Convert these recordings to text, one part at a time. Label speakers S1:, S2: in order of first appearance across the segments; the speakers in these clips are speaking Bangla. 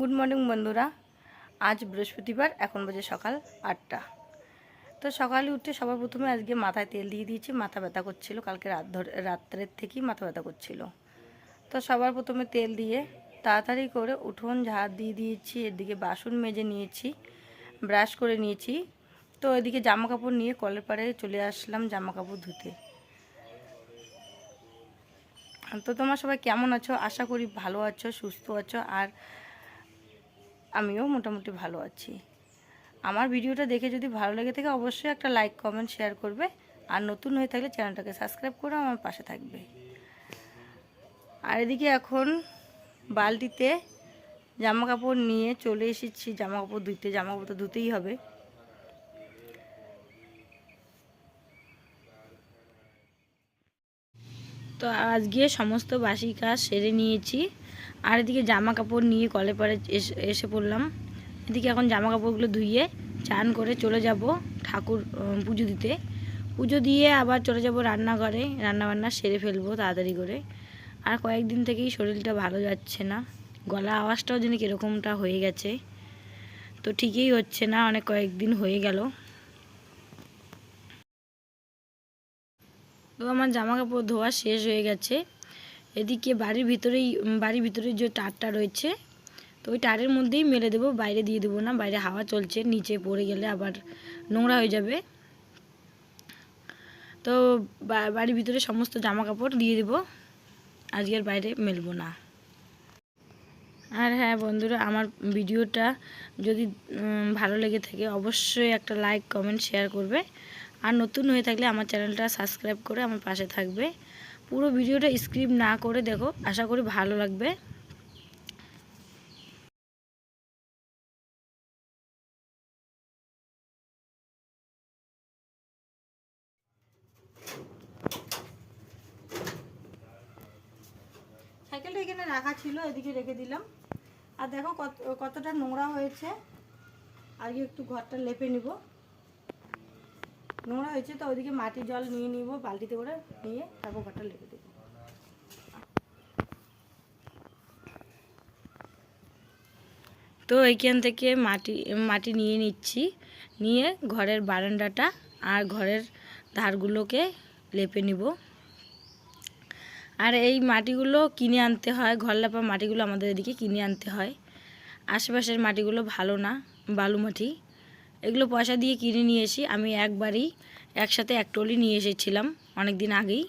S1: গুড মর্নিং বন্ধুরা। আজ বৃহস্পতিবার, এখন বাজে সকাল আটটা। তো সকালে উঠে সবার প্রথমে আজকে মাথায় তেল দিয়ে দিয়েছি, মাথা ব্যথা করছিল। কালকে রাত ধরে, রাত্রের থেকেই মাথা ব্যথা করছিল। তো সবার প্রথমে তেল দিয়ে তাড়াতাড়ি করে উঠোন ঝাড় দিয়ে দিয়েছি, এদিকে বাসন মেজে নিয়েছি, ব্রাশ করে নিয়েছি। তো এদিকে জামা কাপড় নিয়ে কলের পাড়ে চলে আসলাম জামা কাপড় ধুতে। তো তোমরা সবাই কেমন আছো? আশা করি ভালো আছো, সুস্থ আছো। আর আমিও মোটামুটি ভালো আছি। আমার ভিডিওটা দেখে যদি ভালো লেগে থাকে, অবশ্যই একটা লাইক কমেন্ট শেয়ার করবে। আর নতুন হয়ে থাকলে চ্যানেলটাকে সাবস্ক্রাইব করে আমার পাশে থাকবে। আর এদিকে এখন বালতিতে জামা কাপড় নিয়ে চলে এসেছি। জামা কাপড় ধুতে জামা কাপড় তো ধুতেই হবে। তো আজকে সমস্ত বাসি কাজ সেরে নিয়েছি। আর এদিকে জামা কাপড় নিয়ে কলে পরে এসে পড়লাম। এদিকে এখন জামা কাপড়গুলো ধুইয়ে চান করে চলে যাব ঠাকুর পুজো দিতে। পুজো দিয়ে আবার চলে যাব রান্নাঘরে। রান্নাবান্না সেরে ফেলব তাড়াতাড়ি করে। আর কয়েকদিন থেকেই শরীরটা ভালো যাচ্ছে না। গলা আওয়াজটাও যেন কীরকমটা হয়ে গেছে। তো ঠিকই হচ্ছে না, অনেক কয়েকদিন হয়ে গেল। তো আমার জামা কাপড় ধোয়া শেষ হয়ে গেছে। এদিকে বাড়ির ভিতরেই বাড়ির ভিতরে যে টারটা রয়েছে, তো ওই টারের মধ্যেই মেলে দেবো, বাইরে দিয়ে দেবো না, বাইরে হাওয়া চলছে, নিচে পড়ে গেলে আবার নোংরা হয়ে যাবে। তো বাড়ির ভিতরে সমস্ত জামা কাপড় দিয়ে দেবো আজকের বাইরে মেলবো না। আর হ্যাঁ বন্ধুরা, আমার ভিডিওটা যদি ভালো লেগে থাকে, অবশ্যই একটা লাইক, কমেন্ট, শেয়ার করবে। আর নতুন হয়ে থাকলে আমার চ্যানেলটা সাবস্ক্রাইব করে আমার পাশে থাকবে। পুরো ভিডিওটা স্ক্রিপ্ট না করে দেখো, আশা করি ভালো লাগবে। সাইকেলটা এখানে রাখা ছিল, এদিকে রেখে দিলাম। আর দেখো কত কতটা নোংরা হয়েছে। আজকে একটু ঘরটা লেপে নিব। নোংরা হয়েছে তো ওইদিকে মাটির জল নিয়ে নিব, বালতিতে করে নিয়ে তারপর ঘরটা লেপে দেবো। তো এইখান থেকে মাটি মাটি নিয়ে নিচ্ছি, নিয়ে ঘরের বারান্দাটা আর ঘরের ধারগুলোকে লেপে নিব। আর এই মাটিগুলো কিনে আনতে হয়, ঘর লেপা মাটিগুলো আমাদের এদিকে কিনে আনতে হয়। আশেপাশের মাটিগুলো ভালো না বালু মাটি এগুলো পয়সা দিয়ে কিনে নিয়ে এসি। আমি একবারই একসাথে এক টলি নিয়ে এসেছিলাম অনেক দিন আগেই।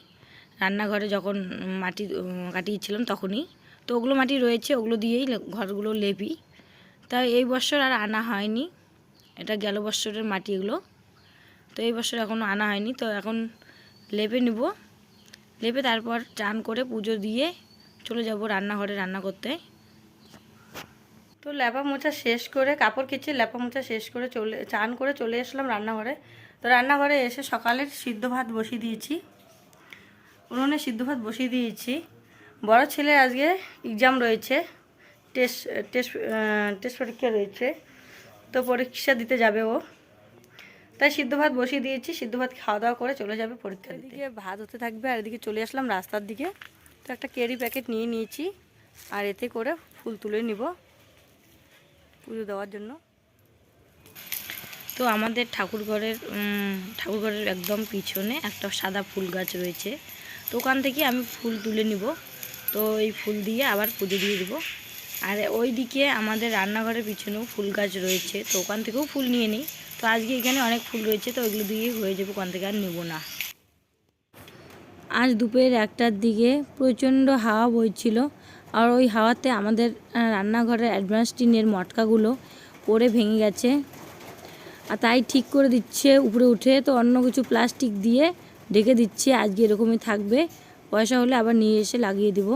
S1: রান্নাঘরে যখন মাটি কাটিয়েছিলাম তখনই। তো ওগুলো মাটি রয়েছে, ওগুলো দিয়েই ঘরগুলো লেপি। তাই এই বছর আর আনা হয়নি। এটা গেল বছরের মাটি এগুলো। তো এই বছর এখনও আনা হয়নি। তো এখন লেপে নিব। লেপে তারপর চান করে পুজো দিয়ে চলে যাব রান্নাঘরে রান্না করতে। তো ল্যাপা মোছা শেষ করে, কাপড় কেচে ল্যাপা মোছা শেষ করে চলে, চান করে চলে আসলাম রান্নাঘরে। তো রান্নাঘরে এসে সকালের সিদ্ধ ভাত বসিয়ে দিয়েছি। উনুনে সিদ্ধ ভাত বসিয়ে দিয়েছি। বড় ছেলে আজকে এক্সাম রয়েছে টেস্ট টেস্ট টেস্ট পরীক্ষা রয়েছে, তো পরীক্ষা দিতে যাবে ও। তাই সিদ্ধ ভাত বসিয়ে দিয়েছি, সিদ্ধ ভাত খাওয়া দাওয়া করে চলে যাবে পরীক্ষা দিকে ভাত হতে থাকবে আর এদিকে চলে আসলাম রাস্তার দিকে। তো একটা কেরি প্যাকেট নিয়ে নিয়েছি, আর এতে করে ফুল তুলে নিব। পুজো দেওয়ার জন্য? তো আমাদের ঠাকুর ঘরের উম, ঠাকুর ঘরের একদম পিছনে একটা সাদা ফুল গাছ রয়েছে। তো ওখান থেকে আমি ফুল তুলে নিব। তো এই ফুল দিয়ে আবার পুজো দিয়ে দেবো। আর ওই দিকে আমাদের রান্নাঘরের পিছনেও ফুল গাছ রয়েছে। তো ওখান থেকেও ফুল নিয়ে নিই। তো আজকে এখানে অনেক ফুল রয়েছে তো ওইগুলো দিয়ে হয়ে যাবে ওখান থেকে আর নেব না। আজ দুপুরের একটার দিকে প্রচণ্ড হাওয়া বইছিল। আর ওই হাওয়াতে আমাদের রান্নাঘরের অ্যাডভান্স টিনের মটকাগুলো পরে ভেঙে গেছে। আর তাই ঠিক করে দিচ্ছে উপরে উঠে তো অন্য কিছু প্লাস্টিক দিয়ে ঢেকে দিচ্ছে আজকে এরকমই থাকবে। পয়সা হলে আবার নিয়ে এসে লাগিয়ে দিব।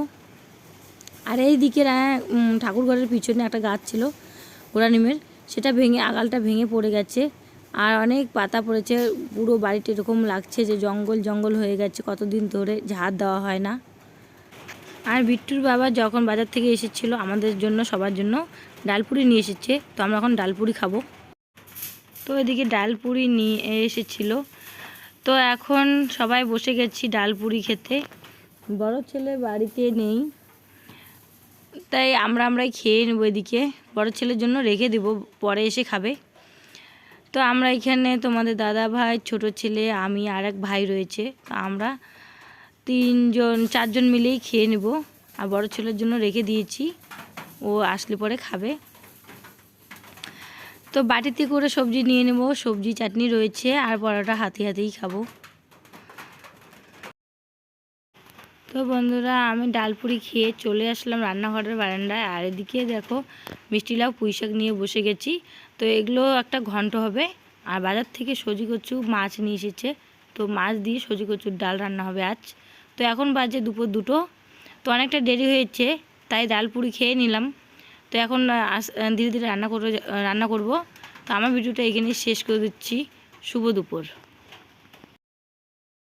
S1: আর এই দিকের আহ, উম, ঠাকুর ঘরের পিছনে একটা গাছ ছিল গোড়া নিমের সেটা ভেঙে আগালটা ভেঙে পড়ে গেছে। আর অনেক পাতা পড়েছে পুরো বাড়িটা এরকম লাগছে যে জঙ্গল জঙ্গল হয়ে গেছে কতদিন ধরে ঝাড় দেওয়া হয় না। আর বিট্টুর বাবা যখন বাজার থেকে এসেছিল আমাদের জন্য, সবার জন্য ডালপুরি নিয়ে এসেছে। তো আমরা এখন ডালপুরি খাব। তো এদিকে ডালপুরি নিয়ে এসেছিল। তো এখন সবাই বসে গেছি ডালপুরি খেতে। বড় ছেলে বাড়িতে নেই। তাই আমরা আমরাই খেয়ে নেব এদিকে। বড় ছেলের জন্য রেখে দিব, পরে এসে খাবে। তো আমরা এখানে তোমাদের দাদা ভাই, ছোট ছেলে, আমি আর এক ভাই রয়েছে। তো আমরা তিনজন, চারজন মিলেই খেয়ে নেব। আর বড় ছেলের জন্য রেখে দিয়েছি। ও আসলে পরে খাবে। তো বাটিতে করে সবজি নিয়ে নেব। সবজি, চাটনি রয়েছে। আর পরোটা হাতে হাতেই খাব। তো বন্ধুরা, আমি ডালপুরি খেয়ে চলে আসলাম রান্নাঘরের বারান্দায়। আর এদিকে দেখো, মিষ্টি লাউ, পুঁই শাক নিয়ে বসে গেছি। তো এগুলো একটা ঘন্ট হবে। আর বাজার থেকে সজি কচু মাছ নিয়ে এসেছে। তো মাছ দিয়ে সজি কচুর ডাল রান্না হবে আজ। তো এখন বাজে দুপুর দুটো। তো অনেকটা দেরি হয়েছে, তাই ডাল পুরি খেয়ে নিলাম। তো এখন ধীরে ধীরে রান্না করব রান্না করব। তো আমার ভিডিওটা এখানে শেষ করে দিচ্ছি। শুভ দুপুর।